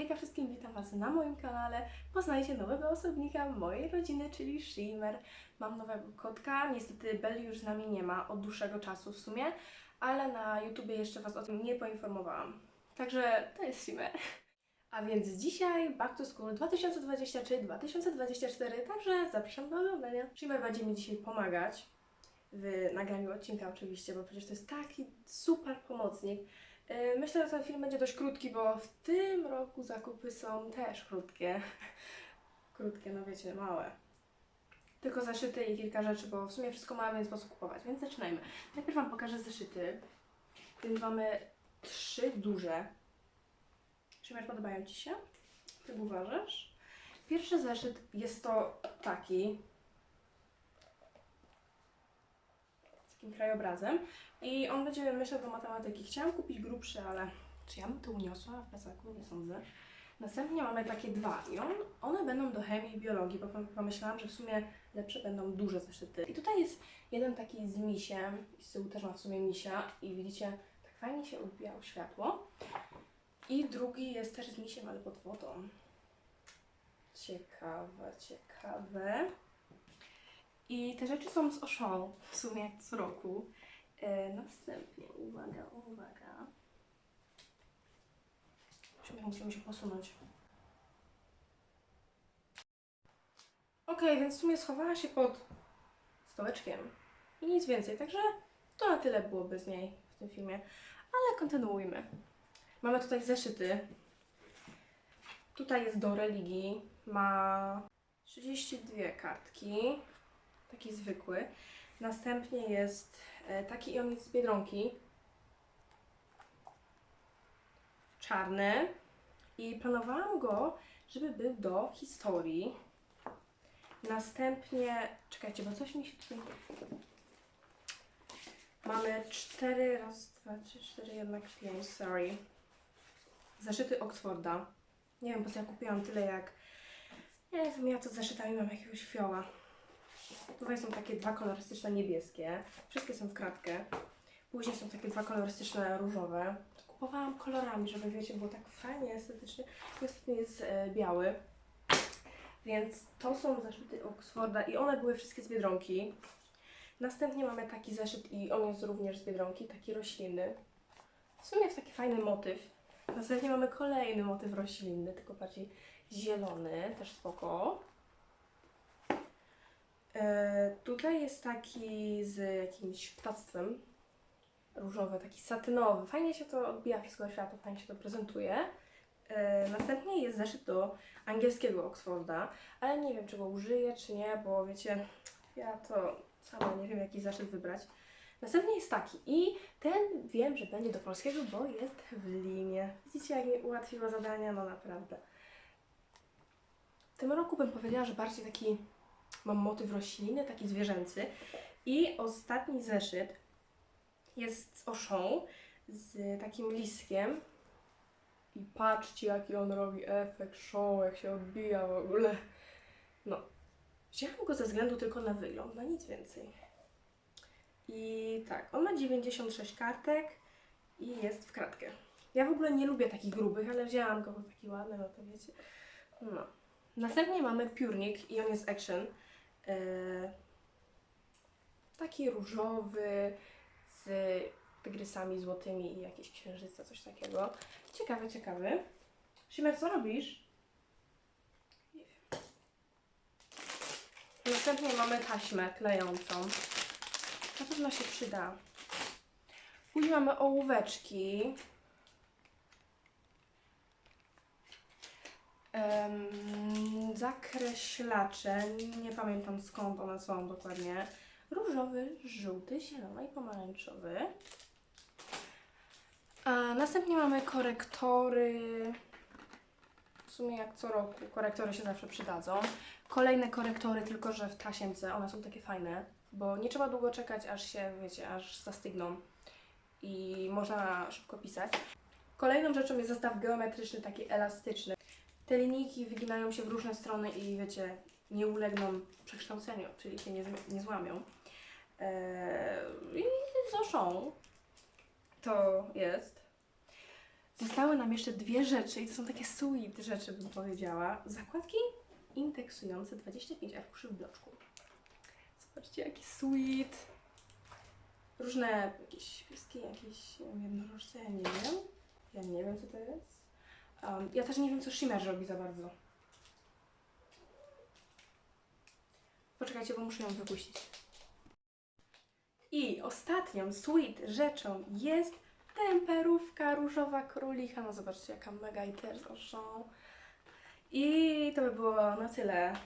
Hejka wszystkim, witam Was na moim kanale. Poznajcie nowego osobnika mojej rodziny, czyli Shimmer. Mam nowego kotka, niestety Belly już z nami nie ma od dłuższego czasu w sumie, ale na YouTubie jeszcze Was o tym nie poinformowałam. Także to jest Shimmer. A więc dzisiaj Back to School 2023-2024, także zapraszam do oglądania. Shimmer będzie mi dzisiaj pomagać w nagraniu odcinka oczywiście, bo przecież to jest taki super pomocnik. Yy, Myślę, że ten film będzie dość krótki, bo w tym roku zakupy są też krótkie. Krótkie, no wiecie, małe. Tylko zeszyty i kilka rzeczy, bo w sumie wszystko mamy, więc po co kupować. Więc zaczynajmy. Najpierw Wam pokażę zeszyty. Więc mamy trzy duże. Szymiarz, podobają Ci się? Ty uważasz? Pierwszy zeszyt jest to taki. Takim krajobrazem. I on będzie, myślę, do matematyki. Chciałam kupić grubszy, ale czy ja bym to uniosła w plecaku? Nie sądzę. Następnie mamy takie dwa i on, one będą do chemii i biologii, bo pom- pomyślałam, że w sumie lepsze będą duże zeszyty. I tutaj jest jeden taki z misiem, z tyłu też ma w sumie misia i widzicie, tak fajnie się odbijało światło. I drugi jest też z misiem, ale pod wodą. Ciekawe, ciekawe. I te rzeczy są z Auchan, w sumie co roku. E, następnie, uwaga, uwaga. Musimy, musimy się posunąć. Okej, więc w sumie schowała się pod stołeczkiem. I nic więcej, także to na tyle byłoby z niej w tym filmie. Ale kontynuujmy. Mamy tutaj zeszyty. Tutaj jest do religii. Ma 32 kartki. Taki zwykły. Następnie jest e, taki i on jest z Biedronki. Czarny. I planowałam go, żeby był do historii. Następnie, czekajcie, bo coś mi się tutaj... Mamy cztery, raz, dwa, trzy, cztery, jednak pięć, sorry. Zeszyty Oxforda. Nie wiem, po co ja kupiłam tyle jak... Nie wiem, ja to z zeszytami mam jakiegoś fioła. Tutaj są takie dwa kolorystyczne niebieskie. Wszystkie są w kratkę. Później są takie dwa kolorystyczne różowe. Kupowałam kolorami, żeby wiecie, było tak fajnie, estetycznie. I ostatni jest e, biały. Więc to są zeszyty Oxforda i one były wszystkie z Biedronki. Następnie mamy taki zeszyt i on jest również z Biedronki, taki roślinny. W sumie jest taki fajny motyw. Następnie mamy kolejny motyw roślinny, tylko bardziej zielony, też spoko. E, tutaj jest taki z jakimś ptactwem różowy, taki satynowy. Fajnie się to odbija wszystko światło, fajnie się to prezentuje. E, następnie jest zeszyt do angielskiego Oxforda, ale nie wiem, czy go użyję, czy nie, bo wiecie, ja to sama nie wiem, jaki zeszyt wybrać. Następnie jest taki i ten wiem, że będzie do polskiego, bo jest w linie. Widzicie, jak mi ułatwiło zadania? No naprawdę. W tym roku bym powiedziała, że bardziej taki mam motyw rośliny, taki zwierzęcy. I ostatni zeszyt jest z oszą, z takim liskiem. I patrzcie, jaki on robi efekt show, jak się odbija w ogóle. No, wzięłam go ze względu tylko na wygląd, na nic więcej. I tak, on ma 96 kartek i jest w kratkę. Ja w ogóle nie lubię takich grubych, ale wzięłam go, bo taki ładny, no to wiecie. No. Następnie mamy piórnik i on jest action. E, taki różowy z tygrysami złotymi i jakieś księżyce, coś takiego. Ciekawy, ciekawy. Szymer, co robisz? Nie wiem. Następnie mamy taśmę klejącą. Na pewno się przyda. Później mamy ołóweczki. Em, zakreślacze. Nie pamiętam skąd one są dokładnie. Różowy, żółty, zielony i pomarańczowy. A następnie mamy korektory. W sumie jak co roku. Korektory się zawsze przydadzą. Kolejne korektory, tylko że w tasiemce. One są takie fajne, bo nie trzeba długo czekać, aż się, wiecie, aż zastygną. I można szybko pisać. Kolejną rzeczą jest zestaw geometryczny, taki elastyczny. Te linijki wyginają się w różne strony i wiecie, nie ulegną przekształceniu, czyli się nie, nie złamią. Eee, I z oszą to jest. Zostały nam jeszcze dwie rzeczy i to są takie sweet rzeczy, bym powiedziała. Zakładki indeksujące 25 arkuszy w bloczku. Zobaczcie, jaki sweet. Różne jakieś pieski, jakieś jednorożce, ja nie wiem. Ja nie wiem, co to jest. Um, ja też nie wiem, co Shimmer robi za bardzo. Poczekajcie, bo muszę ją wypuścić. I ostatnią sweet rzeczą jest temperówka różowa królika. No zobaczcie, jaka mega i też. I to by było na tyle.